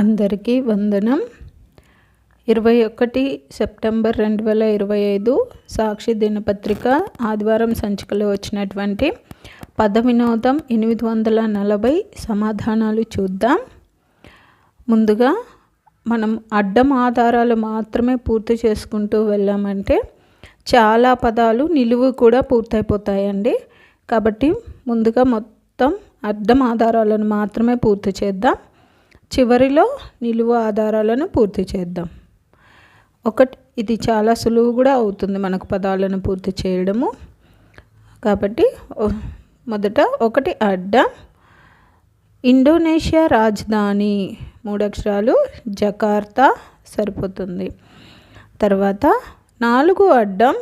అందరికీ వందనం. ఇరవై ఒకటి సెప్టెంబర్ రెండు వేల ఇరవై ఐదు సాక్షి దినపత్రిక ఆదివారం సంచికలో వచ్చినటువంటి పద వినోదం ఎనిమిది వందల నలభై సమాధానాలు చూద్దాం. ముందుగా మనం అడ్డం ఆధారాలు మాత్రమే పూర్తి చేసుకుంటూ వెళ్ళామంటే చాలా పదాలు నిలువు కూడా పూర్తయిపోతాయండి. కాబట్టి ముందుగా మొత్తం అడ్డం ఆధారాలను మాత్రమే పూర్తి చేద్దాం. చివరిలో నిలువ ఆధారాలను పూర్తి చేద్దాం. ఒకటి ఇది చాలా సులువు కూడా అవుతుంది మనకు పదాలను పూర్తి చేయడము. కాబట్టి మొదట ఒకటి అడ్డం. ఇండోనేషియా రాజధాని మూడు అక్షరాలు జకార్తా సరిపోతుంది. తర్వాత నాలుగు అడ్డం.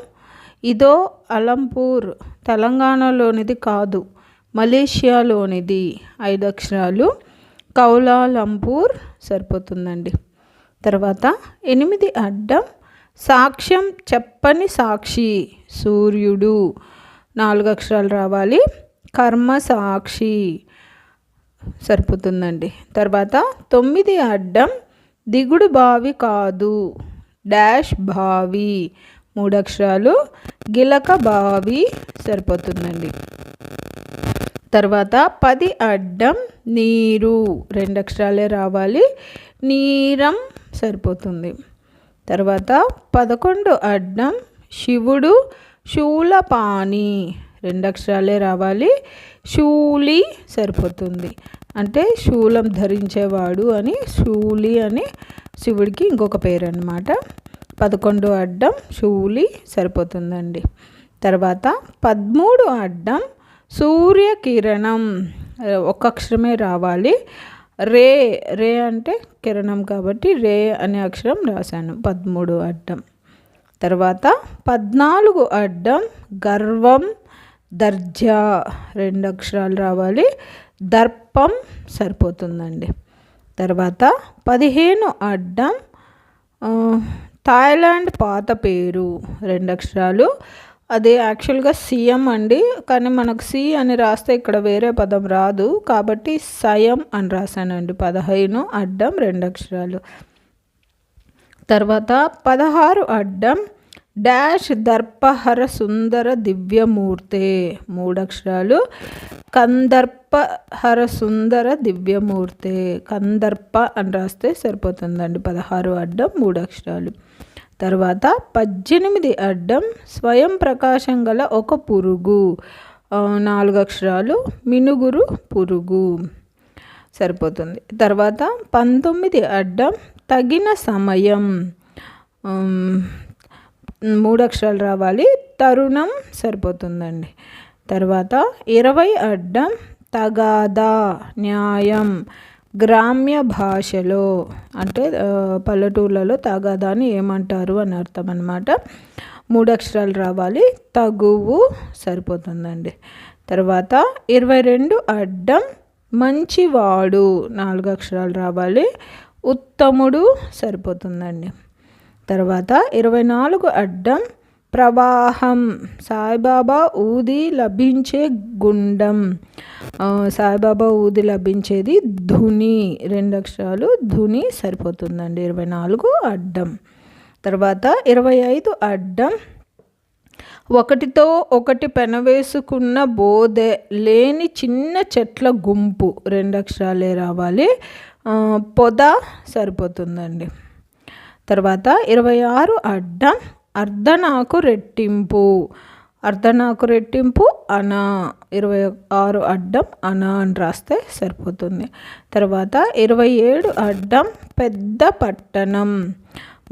ఇదో అలంపూర్ తెలంగాణలోనిది కాదు మలేషియాలోనిది ఐదు అక్షరాలు. కౌలాలంపూర్ సరిపోతుందండి. తర్వాత ఎనిమిది అడ్డం సాక్ష్యం చెప్పని సాక్షి సూర్యుడు. నాలుగు అక్షరాలు రావాలి. కర్మ సాక్షి సరిపోతుందండి. తర్వాత తొమ్మిది అడ్డం దిగుడు బావి కాదు డాష్ బావి. మూడు అక్షరాలు గిలక బావి సరిపోతుందండి. తర్వాత పది అడ్డం నీరు. రెండు అక్షరాలే రావాలి. నీరం సరిపోతుంది. తర్వాత పదకొండు అడ్డం శివుడు శూలపాణి. రెండు అక్షరాలే రావాలి. శూలి సరిపోతుంది. అంటే శూలం ధరించేవాడు అని శూలి అని శివుడికి ఇంకొక పేరు అనమాట పదకొండు అడ్డం శూలి సరిపోతుందండి. తర్వాత పదమూడు అడ్డం సూర్యకిరణం. ఒక అక్షరమే రావాలి. రే రే అంటే కిరణం కాబట్టి రే అనే అక్షరం రాశాను. పదమూడు అడ్డం. తర్వాత పద్నాలుగు అడ్డం గర్వం దర్జా రెండు అక్షరాలు రావాలి. దర్పం సరిపోతుందండి. తర్వాత పదిహేను అడ్డం థాయిలాండ్ పాత పేరు రెండు అక్షరాలు. అది యాక్చువల్గా సీఎం అండి కానీ మనకు సి అని రాస్తే ఇక్కడ వేరే పదం రాదు. కాబట్టి సయం అని రాశానండి. పదహైను అడ్డం రెండు అక్షరాలు. తర్వాత పదహారు అడ్డం డాష్ దర్పహర సుందర దివ్యమూర్తే మూడు అక్షరాలు. కందర్పహర సుందర దివ్యమూర్తే కందర్ప అని రాస్తే సరిపోతుందండి. పదహారు అడ్డం మూడు అక్షరాలు. తర్వాత పద్దెనిమిది అడ్డం స్వయం ప్రకాశం గల ఒక పురుగు. నాలుగు అక్షరాలు మినుగురు పురుగు. సరిపోతుంది. తర్వాత పంతొమ్మిది అడ్డం తగిన సమయం. మూడు అక్షరాలు రావాలి. తరుణం సరిపోతుందండి. తర్వాత ఇరవై అడ్డం తగాదా న్యాయం. గ్రామ్య భాషలో అంటే పల్లెటూర్లలో పల్లెటూళ్ళలో ఏమంటారు అని అర్థం అనమాట మూడు అక్షరాలు రావాలి. తగువు సరిపోతుందండి. తర్వాత ఇరవై రెండు అడ్డం మంచివాడు నాలుగు అక్షరాలు రావాలి. ఉత్తముడు సరిపోతుందండి. తర్వాత ఇరవై నాలుగు అడ్డం ప్రవాహం. సాయిబాబా ఊది లభించే గుండం. సాయిబాబా ఊది లభించేది ధుని. రెండు అక్షరాలు ధుని సరిపోతుందండి. ఇరవై నాలుగు అడ్డం. తర్వాత ఇరవై ఐదు అడ్డం. ఒకటితో ఒకటి పెనవేసుకున్న బోధె లేని చిన్న చెట్ల గుంపు. రెండు అక్షరాలే రావాలి. పొద సరిపోతుందండి. తర్వాత ఇరవై ఆరు అడ్డం. అర్ధనాకు రెట్టింపు. అర్ధనాకు రెట్టింపు అనా. ఇరవై ఆరు అడ్డం అనా అని రాస్తే సరిపోతుంది. తర్వాత ఇరవై ఏడు అడ్డం పెద్ద పట్టణం.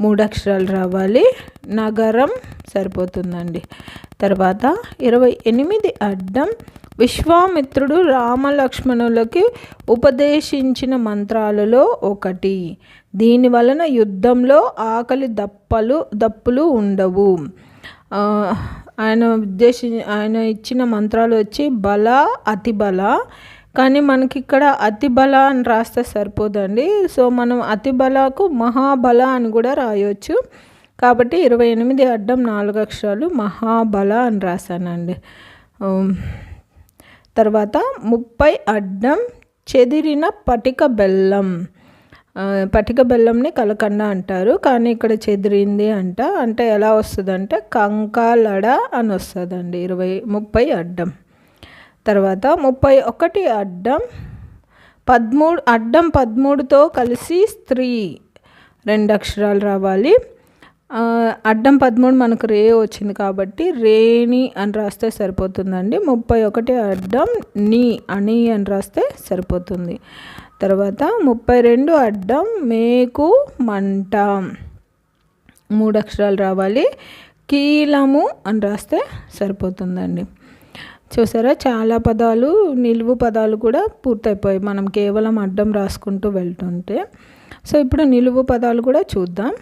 మూడు అక్షరాలు రావాలి. నగరం సరిపోతుందండి. తర్వాత ఇరవై ఎనిమిది అడ్డం విశ్వామిత్రుడు రామలక్ష్మణులకి ఉపదేశించిన మంత్రాలలో ఒకటి. దీని వలన యుద్ధంలో ఆకలి దప్పలు దప్పులు ఉండవు. ఆయన ఉద్దేశి ఆయన ఇచ్చిన మంత్రాలు వచ్చి బల అతిబల. కానీ మనకి ఇక్కడ అతిబల అని రాస్తే సరిపోదండి. సో మనం అతిబలకు మహాబల అని కూడా రాయొచ్చు. కాబట్టి ఇరవై ఎనిమిది అడ్డం నాలుగు అక్షరాలు మహాబల అని రాశానండి. తర్వాత ముప్పై అడ్డం చెదిరిన పటిక బెల్లం. పటిక బెల్లంని కలకండ అంటారు. కానీ ఇక్కడ చెదిరింది అంట. అంటే ఎలా వస్తుందంటే కంకాలడ అని వస్తుందండి. ఇరవై ముప్పై అడ్డం. తర్వాత ముప్పై ఒకటి అడ్డం. పదమూడు అడ్డం పదమూడుతో కలిసి స్త్రీ రెండు అక్షరాలు రావాలి. అడ్డం పదమూడు మనకు రే వచ్చింది కాబట్టి రేణి అని రాస్తే సరిపోతుందండి. ముప్పై ఒకటి అడ్డం నీ అని అని రాస్తే సరిపోతుంది. తర్వాత ముప్పై రెండు అడ్డం మేకు మంట మూడు అక్షరాలు రావాలి. కీలము అని రాస్తే సరిపోతుందండి. చూసారా? చాలా పదాలు నిలువు పదాలు కూడా పూర్తయిపోయాయి. మనం కేవలం అడ్డం రాసుకుంటూ వెళ్తుంటే. సో ఇప్పుడు నిలువు పదాలు కూడా చూద్దాం.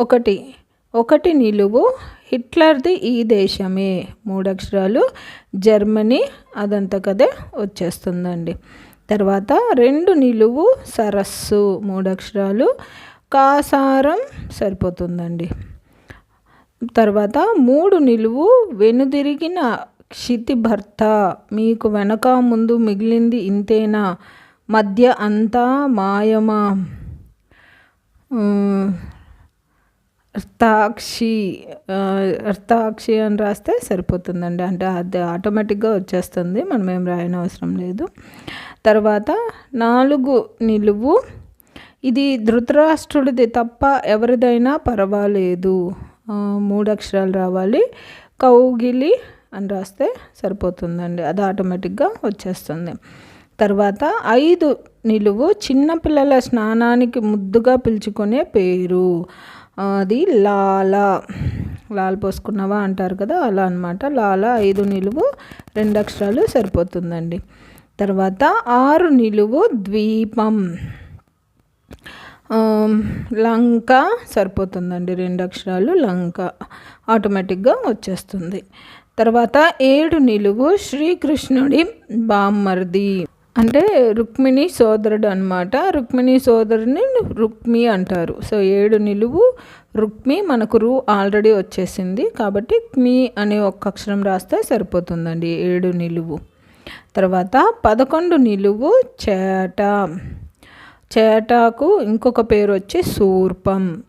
ఒకటి. ఒకటి నిలువు హిట్లర్ది ఈ దేశమే. మూడు అక్షరాలు జర్మనీ అదంతకదే వచ్చేస్తుందండి. తర్వాత రెండు నిలువు సరస్సు మూడు అక్షరాలు కాసారం సరిపోతుందండి. తర్వాత మూడు నిలువు వెనుదిరిగిన క్షితి భర్త మీకు వెనక ముందు మిగిలింది ఇంతేనా? మధ్య అంతా మాయమా? అర్థాక్షి అర్థాక్షి అని రాస్తే సరిపోతుందండి. అంటే అది ఆటోమేటిక్గా వచ్చేస్తుంది. మనం ఏం రాయని అవసరం లేదు. తర్వాత నాలుగు నిలువు. ఇది ధృతరాష్ట్రుడిది తప్ప ఎవరిదైనా పర్వాలేదు. మూడు అక్షరాలు రావాలి. కౌగిలి అని రాస్తే సరిపోతుందండి. అది ఆటోమేటిక్గా వచ్చేస్తుంది. తర్వాత ఐదు నిలువు. చిన్నపిల్లల స్నానానికి ముద్దుగా పిలుచుకునే పేరు. అది లాల. లాల్ పోసుకున్నావా అంటారు కదా అలా అనమాట లాల ఐదు నిలువు రెండు అక్షరాలు సరిపోతుందండి. తర్వాత ఆరు నిలువు ద్వీపం. లంక సరిపోతుందండి రెండు అక్షరాలు లంక. ఆటోమేటిక్గా వచ్చేస్తుంది. తర్వాత ఏడు నిలువు శ్రీకృష్ణుడి బామ్మర్ది. అంటే రుక్మిణి సోదరుడు అనమాట రుక్మిణి సోదరుని రుక్మి అంటారు. సో ఏడు నిలువు రుక్మి మనకు రు ఆల్రెడీ వచ్చేసింది. కాబట్టి క్మి అనే ఒక్క అక్షరం రాస్తే సరిపోతుందండి ఏడు నిలువు. తర్వాత పదకొండు నిలువు చేట. చేటకు ఇంకొక పేరు వచ్చి సూర్పం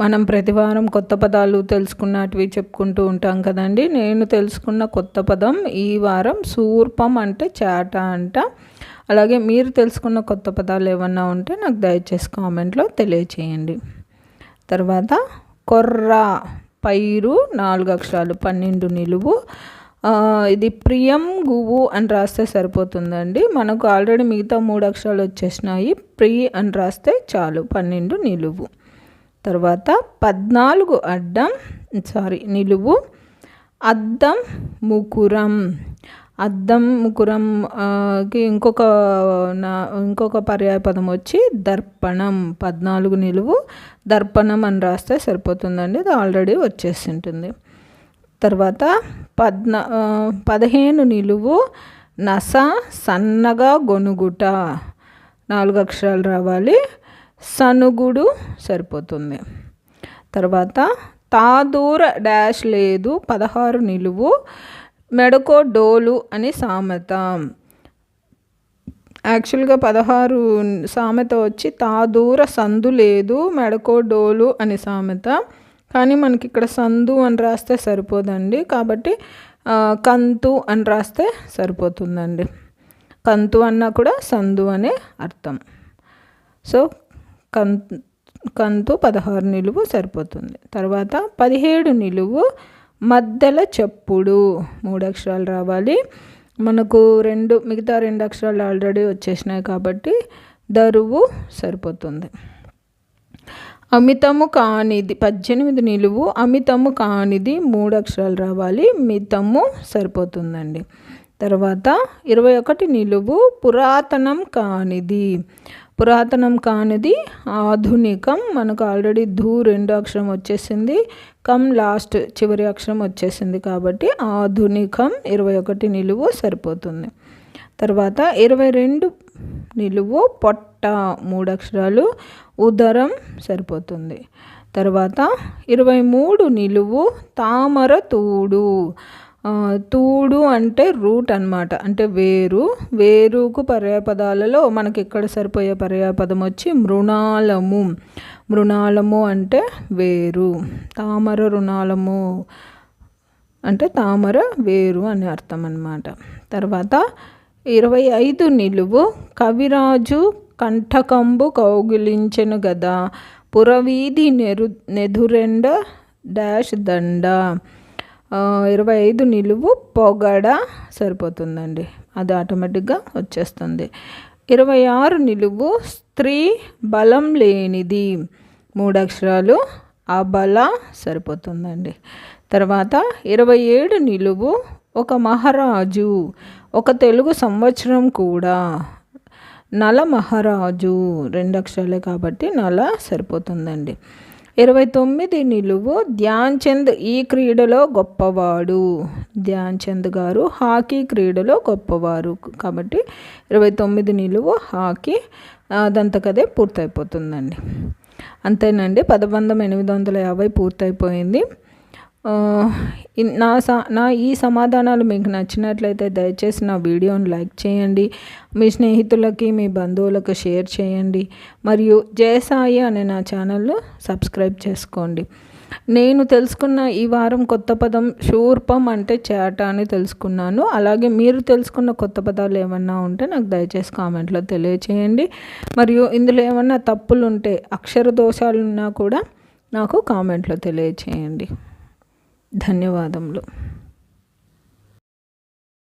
మనం ప్రతివారం కొత్త పదాలు తెలుసుకున్నటివి చెప్పుకుంటూ ఉంటాం కదండి. నేను తెలుసుకున్న కొత్త పదం ఈ వారం సూర్పం అంటే చేట అంట. అలాగే మీరు తెలుసుకున్న కొత్త పదాలు ఏమన్నా ఉంటే నాకు దయచేసి కామెంట్లో తెలియచేయండి. తర్వాత కొర్ర పైరు నాలుగు అక్షరాలు పన్నెండు నిలువు. ఇది ప్రియం గువ్వు అని రాస్తే సరిపోతుందండి. మనకు ఆల్రెడీ మిగతా మూడు అక్షరాలు వచ్చేసినాయి. ప్రి అని రాస్తే చాలు పన్నెండు నిలువు. తర్వాత పద్నాలుగు అడ్డం సారీ నిలువు. అద్దం ముకురం. అద్దం ముకురంకి ఇంకొక నా ఇంకొక పర్యాయ పదం వచ్చి దర్పణం పద్నాలుగు నిలువు. దర్పణం అని రాస్తే సరిపోతుందండి అది ఆల్రెడీ వచ్చేసి ఉంటుంది తర్వాత పద్నా పదిహేను నిలువు. నస సన్నగా గొనుగుట. నాలుగు అక్షరాలు రావాలి. సనుగుడు సరిపోతుంది. తర్వాత తాదూర డాష్ లేదు పదహారు నిలువు మెడకో డోలు అని సామెత. యాక్చువల్గా పదహారు సామెత వచ్చి తాదూర సందు లేదు మెడకో డోలు అని సామెత. కానీ మనకి ఇక్కడ సందు అని రాస్తే సరిపోదండి. కాబట్టి కంతు అని రాస్తే సరిపోతుందండి. కంతు అన్నా కూడా సందు అనే అర్థం. సో కంతు కంతు పదహారు నిలువు సరిపోతుంది. తర్వాత పదిహేడు నిలువు మధ్యల చెప్పుడు మూడు అక్షరాలు రావాలి. మనకు రెండు మిగతా రెండు అక్షరాలు ఆల్రెడీ వచ్చేసినాయి కాబట్టి దరువు సరిపోతుంది. అమితము కానిది పద్దెనిమిది నిలువు అమితము కానిది మూడు అక్షరాలు రావాలి. మితము సరిపోతుందండి. తర్వాత ఇరవై ఒకటి నిలువు పురాతనం కానిది. పురాతనం కానిది ఆధునికం. మనకు ఆల్రెడీ ధూ రెండు అక్షరం వచ్చేసింది. కమ్ లాస్ట్ చివరి అక్షరం వచ్చేసింది కాబట్టి ఆధునికం ఇరవై ఒకటి నిలువు సరిపోతుంది. తర్వాత ఇరవై రెండు నిలువు పొట్ట మూడు అక్షరాలు ఉదరం సరిపోతుంది. తర్వాత ఇరవై మూడు నిలువు తామర తూడు. తూడు అంటే రూట్ అనమాట అంటే వేరు. వేరుకు పర్యాపదాలలో మనకి ఇక్కడ సరిపోయే పర్యాపదం వచ్చి మృణాలము. మృణాలము అంటే వేరు. తామర రుణాలము అంటే తామర వేరు అని అర్థం అనమాట తర్వాత ఇరవై ఐదు నిలువు. కవిరాజు కంఠకంబు కౌగిలించెను గదా. పురవీధి నెరు నెదురెండ డాష్ దండ. ఇరవై ఐదు నిలువు పొగడ సరిపోతుందండి. అది ఆటోమేటిక్గా వచ్చేస్తుంది. ఇరవై ఆరు నిలువు స్త్రీ బలం లేనిది మూడు అక్షరాలు అబల సరిపోతుందండి. తర్వాత ఇరవై ఏడు నిలువు ఒక మహారాజు ఒక తెలుగు సంవత్సరం కూడా నల మహారాజు రెండు అక్షరాలే కాబట్టి నల సరిపోతుందండి. ఇరవై తొమ్మిది నిలువు. ధ్యాన్ చంద్ ఈ క్రీడలో గొప్పవాడు. ధ్యాన్ చంద్ గారు హాకీ క్రీడలో గొప్పవారు. కాబట్టి ఇరవై తొమ్మిది నిలువు హాకీ అదంతకదే పూర్తయిపోతుందండి. అంతేనండి పదబంధం ఎనిమిది వందల యాభై పూర్తయిపోయింది. నా సా నా ఈ సమాధానాలు మీకు నచ్చినట్లయితే దయచేసి నా వీడియోను లైక్ చేయండి. మీ స్నేహితులకి మీ బంధువులకు షేర్ చేయండి. మరియు జయసాయి అనే నా ఛానల్ను సబ్స్క్రైబ్ చేసుకోండి. నేను తెలుసుకున్న ఈ వారం కొత్త పదం శూర్పం అంటే చేట అని తెలుసుకున్నాను. అలాగే మీరు తెలుసుకున్న కొత్త పదాలు ఏమన్నా ఉంటే నాకు దయచేసి కామెంట్లో తెలియచేయండి. మరియు ఇందులో ఏమన్నా తప్పులు ఉంటే అక్షర దోషాలు ఉన్నా కూడా నాకు కామెంట్లో తెలియచేయండి. ధన్యవాదములు.